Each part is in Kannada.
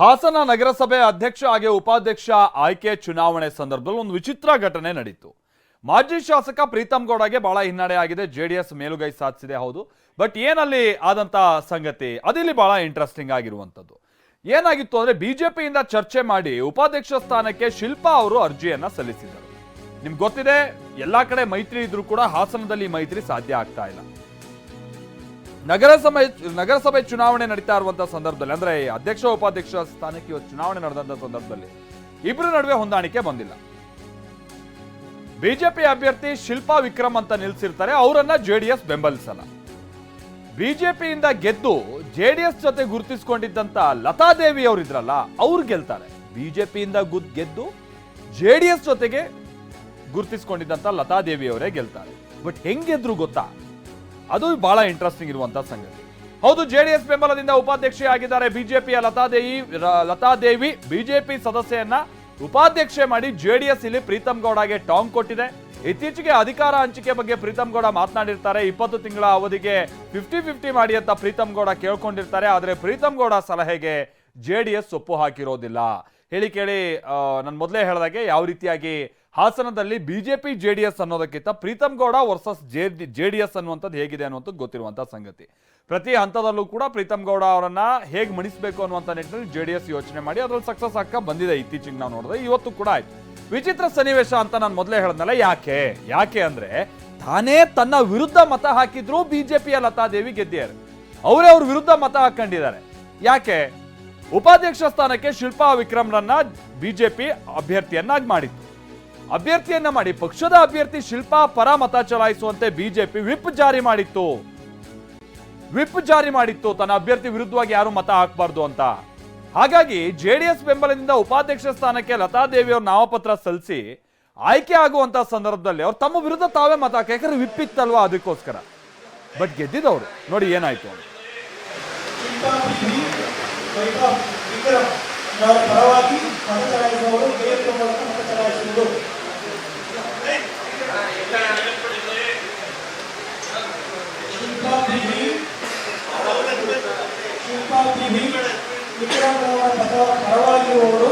ಹಾಸನ ನಗರಸಭೆ ಅಧ್ಯಕ್ಷ ಹಾಗೆ ಉಪಾಧ್ಯಕ್ಷ ಆಯ್ಕೆ ಚುನಾವಣೆ ಸಂದರ್ಭದಲ್ಲಿ ಒಂದು ವಿಚಿತ್ರ ಘಟನೆ ನಡೀತು. ಮಾಜಿ ಶಾಸಕ ಪ್ರೀತಮ್ ಗೌಡಗೆ ಬಹಳ ಹಿನ್ನಡೆ ಆಗಿದೆ. ಜೆಡಿಎಸ್ ಮೇಲುಗೈ ಸಾಧಿಸಿದೆ, ಹೌದು. ಬಟ್ ಏನಲ್ಲಿ ಆದಂತ ಸಂಗತಿ? ಅದಿಲ್ಲಿ ಬಹಳ ಇಂಟ್ರೆಸ್ಟಿಂಗ್ ಆಗಿರುವಂತದ್ದು ಏನಾಗಿತ್ತು ಅಂದ್ರೆ ಬಿಜೆಪಿಯಿಂದ ಚರ್ಚೆ ಮಾಡಿ ಉಪಾಧ್ಯಕ್ಷ ಸ್ಥಾನಕ್ಕೆ ಶಿಲ್ಪಾ ಅವರು ಅರ್ಜಿಯನ್ನ ಸಲ್ಲಿಸಿದರು ನಿಮ್ಗೆ ಗೊತ್ತಿದೆ, ಎಲ್ಲಾ ಕಡೆ ಮೈತ್ರಿ ಇದ್ರೂ ಕೂಡ ಹಾಸನದಲ್ಲಿ ಮೈತ್ರಿ ಸಾಧ್ಯ ಆಗ್ತಾ ಇಲ್ಲ. ನಗರಸಭೆ ನಗರಸಭೆ ಚುನಾವಣೆ ನಡೀತಾ ಇರುವಂತಹ ಸಂದರ್ಭದಲ್ಲಿ, ಅಂದ್ರೆ ಅಧ್ಯಕ್ಷ, ಉಪಾಧ್ಯಕ್ಷ ಸ್ಥಾನಕ್ಕೆ ಚುನಾವಣೆ ನಡೆದಂತ ಸಂದರ್ಭದಲ್ಲಿ ಇಬ್ಬರ ನಡುವೆ ಹೊಂದಾಣಿಕೆ ಬಂದಿಲ್ಲ. ಬಿಜೆಪಿ ಅಭ್ಯರ್ಥಿ ಶಿಲ್ಪಾ ವಿಕ್ರಮ್ ಅಂತ ನಿಲ್ಸಿರ್ತಾರೆ, ಅವರನ್ನ ಜೆಡಿಎಸ್ ಬೆಂಬಲಿಸಲ್ಲ. ಬಿಜೆಪಿಯಿಂದ ಗೆದ್ದು ಜೆಡಿಎಸ್ ಜೊತೆ ಗುರುತಿಸಿಕೊಂಡಿದ್ದಂತ ಲತಾದೇವಿ ಅವರಿದ್ರಲ್ಲ ಅವ್ರು ಗೆಲ್ತಾರೆ. ಬಿಜೆಪಿಯಿಂದ ಗುದ್, ಗೆದ್ದು ಜೆಡಿಎಸ್ ಜೊತೆಗೆ ಗುರುತಿಸಿಕೊಂಡಿದ್ದಂತ ಲತಾದೇವಿ ಅವರೇ ಗೆಲ್ತಾರೆ. ಬಟ್ ಹೆಂಗೆದ್ರು ಗೊತ್ತಾ? ಅದು ಬಹಳ ಇಂಟ್ರೆಸ್ಟಿಂಗ್ ಇರುವಂತ ಸಂಗತಿ. ಹೌದು, ಜೆಡಿಎಸ್ ಬೆಂಬಲದಿಂದ ಉಪಾಧ್ಯಕ್ಷೆ ಆಗಿದ್ದಾರೆ ಬಿಜೆಪಿಯ ಲತಾದೇವಿ ಲತಾದೇವಿ ಬಿಜೆಪಿ ಸದಸ್ಯೆಯನ್ನ ಉಪಾಧ್ಯಕ್ಷೆ ಮಾಡಿ ಜೆಡಿಎಸ್ ಇಲ್ಲಿ ಪ್ರೀತಮ್ ಗೌಡಗೆ ಟಾಂಗ್ ಕೊಟ್ಟಿದೆ. ಇತ್ತೀಚೆಗೆ ಅಧಿಕಾರ ಹಂಚಿಕೆ ಬಗ್ಗೆ ಪ್ರೀತಮ್ ಗೌಡ ಮಾತನಾಡಿರ್ತಾರೆ. ಇಪ್ಪತ್ತು ತಿಂಗಳ ಅವಧಿಗೆ ಫಿಫ್ಟಿ ಫಿಫ್ಟಿ ಮಾಡಿ ಅಂತ ಪ್ರೀತಮ್ ಗೌಡ ಕೇಳ್ಕೊಂಡಿರ್ತಾರೆ. ಆದ್ರೆ ಪ್ರೀತಮ್ ಗೌಡ ಸಲಹೆಗೆ ಜೆ ಡಿ ಎಸ್ ಒಪ್ಪು ಹಾಕಿರೋದಿಲ್ಲ. ಹೇಳಿ ಕೇಳಿ ನಾನು ಮೊದಲೇ ಹೇಳಿದಾಗೆ ಯಾವ ರೀತಿಯಾಗಿ ಹಾಸನದಲ್ಲಿ ಬಿಜೆಪಿ, ಜೆಡಿಎಸ್ ಅನ್ನೋದಕ್ಕಿಂತ Preetham Gowda versus J D S ಅನ್ನುವಂಥದ್ದು ಹೇಗಿದೆ ಅನ್ನುವಂಥದ್ದು ಗೊತ್ತಿರುವಂಥ ಸಂಗತಿ. ಪ್ರತಿ ಹಂತದಲ್ಲೂ ಕೂಡ ಪ್ರೀತಮ್ ಗೌಡ ಅವರನ್ನ ಹೇಗೆ ಮಣಿಸಬೇಕು ಅನ್ನುವಂಥ ನಿಟ್ಟಿನಲ್ಲಿ ಜೆ ಡಿ ಎಸ್ ಯೋಚನೆ ಮಾಡಿ ಅದ್ರಲ್ಲಿ ಸಕ್ಸಸ್ ಆಗ್ತಾ ಬಂದಿದೆ ಇತ್ತೀಚೆಗೆ ನಾವು ನೋಡಿದ್ರೆ. ಇವತ್ತು ಕೂಡ ಆಯ್ತು. ವಿಚಿತ್ರ ಸನ್ನಿವೇಶ ಅಂತ ನಾನು ಮೊದಲೇ ಹೇಳಿದ್ನಲ್ಲ, ಯಾಕೆ? ಯಾಕೆ ಅಂದ್ರೆ ತಾನೇ ತನ್ನ ವಿರುದ್ಧ ಮತ ಹಾಕಿದ್ರು ಬಿಜೆಪಿಯ ಲತಾದೇವಿ ಗೆದ್ದಿದ್ದಾರೆ. ಅವರೇ ಅವ್ರ ವಿರುದ್ಧ ಮತ ಹಾಕೊಂಡಿದ್ದಾರೆ ಯಾಕೆ? ಉಪಾಧ್ಯಕ್ಷ ಸ್ಥಾನಕ್ಕೆ ಶಿಲ್ಪಾ ವಿಕ್ರಮ್ರನ್ನ ಬಿಜೆಪಿ ಅಭ್ಯರ್ಥಿಯನ್ನಾಗಿ ಮಾಡಿತ್ತು. ಅಭ್ಯರ್ಥಿಯನ್ನ ಮಾಡಿ ಪಕ್ಷದ ಅಭ್ಯರ್ಥಿ ಶಿಲ್ಪಾ ಪರ ಮತ ಚಲಾಯಿಸುವಂತೆ ಬಿಜೆಪಿ ವಿಪ್ ಜಾರಿ ಮಾಡಿತ್ತು ವಿಪ್ ಜಾರಿ ಮಾಡಿತ್ತು ತನ್ನ ಅಭ್ಯರ್ಥಿ ವಿರುದ್ಧವಾಗಿ ಯಾರು ಮತ ಹಾಕಬಾರ್ದು ಅಂತ ಹಾಗಾಗಿ ಜೆಡಿಎಸ್ ಬೆಂಬಲದಿಂದ ಉಪಾಧ್ಯಕ್ಷ ಸ್ಥಾನಕ್ಕೆ ಲತಾದೇವಿ ಅವ್ರ ನಾಮಪತ್ರ ಸಲ್ಲಿಸಿ ಆಯ್ಕೆ ಆಗುವಂತ ಸಂದರ್ಭದಲ್ಲಿ ಅವ್ರು ತಮ್ಮ ವಿರುದ್ಧ ತಾವೇ ಮತ ಹಾಕಿ ಯಾಕಂದ್ರೆ ವಿಪ್ ಇತ್ತಲ್ವಾ ಅದಕ್ಕೋಸ್ಕರ ಬಟ್ ಗೆದ್ದಿದ್ದವ್ರು ನೋಡಿ ಏನಾಯ್ತು ಅಂತ ವೈಭವ್ ವಿಕ್ರಮ್ ಅವರ ಪರವಾಗಿ ಮತ ಚಲಾಯಿಸುವವರು ಬೇರೆ ಮೂಲಕ ಮತ ಚಲಾಯಿಸುವುದು ಶಿಲ್ಪಾ ಬಿಬಿ ಶಿಲ್ಪಾ ಬಿಬಿ ವಿಕ್ರಮ್ ಅವರ ಪದ ಪರವಾಗಿರುವವರು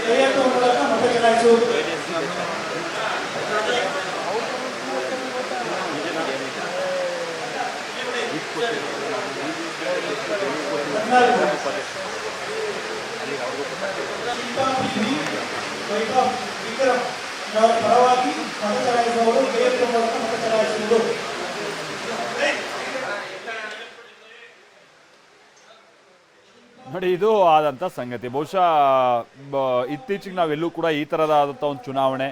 ಕೈಯೆತ್ತುವ ಮೂಲಕ ಮತ ಚಲಾಯಿಸುವುದು ಹದಿನಾಲ್ಕು ಶಿಲ್ಪಾ ಬಿಬಿ ವೈಭವ್, ವಿಕ್ರಮ್ ಅವರ ಪರವಾಗಿ ನೋಡಿ, ಇದು ಆದಂಥ ಸಂಗತಿ. ಬಹುಶಃ ಇತ್ತೀಚೆಗೆ ನಾವೆಲ್ಲೂ ಕೂಡ ಈ ಥರದಾದಂಥ ಒಂದು ಚುನಾವಣೆ.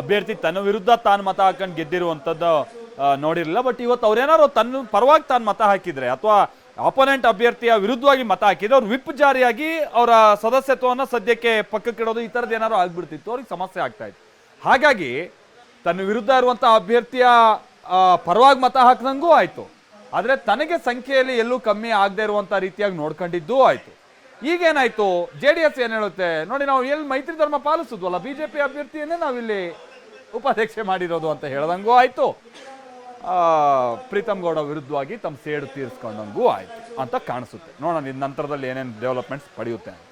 ಅಭ್ಯರ್ಥಿ ತನ್ನ ವಿರುದ್ಧ ತಾನು ಮತ ಹಾಕೊಂಡು ಗೆದ್ದಿರುವಂಥದ್ದು ನೋಡಿರಲಿಲ್ಲ. ಬಟ್ ಇವತ್ತು ಅವ್ರೇನಾದ್ರು ತನ್ನ ಪರವಾಗಿ ತಾನು ಮತ ಹಾಕಿದ್ರೆ, ಅಥವಾ ಅಪೋನೆಂಟ್ ಅಭ್ಯರ್ಥಿಯ ವಿರುದ್ಧವಾಗಿ ಮತ ಹಾಕಿದ್ರೆ, ಅವ್ರು ವಿಪ್ ಜಾರಿಯಾಗಿ ಅವರ ಸದಸ್ಯತ್ವವನ್ನು ಸದ್ಯಕ್ಕೆ ಪಕ್ಕಕ್ಕಿಡೋದು ಈ ಥರದ್ದು ಏನಾದ್ರು ಆಗ್ಬಿಡ್ತಿತ್ತು. ಅವ್ರಿಗೆ ಸಮಸ್ಯೆ ಆಗ್ತಾ ಇತ್ತು. ಹಾಗಾಗಿ, ತನ್ನ ವಿರುದ್ಧ ಇರುವಂಥ ಅಭ್ಯರ್ಥಿಯ ಪರವಾಗಿ ಮತ ಹಾಕಿದಂಗೂ ಆಯ್ತು. ಆದ್ರೆ ತನಗೆ ಸಂಖ್ಯೆಯಲ್ಲಿ ಎಲ್ಲೂ ಕಮ್ಮಿ ಆಗದೆ ಇರುವಂಥ ರೀತಿಯಾಗಿ ನೋಡ್ಕೊಂಡಿದ್ದೂ ಆಯಿತು. ಈಗೇನಾಯಿತು? ಜೆ ಡಿ ಎಸ್ ಏನು ಹೇಳುತ್ತೆ? ನೋಡಿ ನಾವು ಎಲ್ಲಿ ಮೈತ್ರಿ ಧರ್ಮ ಪಾಲಿಸಿದ್ವಲ್ಲ? ಪಿ ಅಭ್ಯರ್ಥಿಯನ್ನೇ ನಾವಿಲ್ಲಿ ಉಪಾಧ್ಯಕ್ಷೆ ಮಾಡಿರೋದು ಅಂತ ಹೇಳ್ದಂಗೂ ಆಯಿತು. ಪ್ರೀತಮ್ ಗೌಡ ವಿರುದ್ಧವಾಗಿ ತಮ್ಮ ಸೇಡು ತೀರಿಸ್ಕೊಂಡಂಗೂ ಆಯಿತು ಅಂತ ಕಾಣಿಸುತ್ತೆ. ನೋಡೋಣ ಇದು ನಂತರದಲ್ಲಿ ಏನೇನು ಡೆವಲಪ್ಮೆಂಟ್ಸ್ ಪಡೆಯುತ್ತೆ ಅಂತ.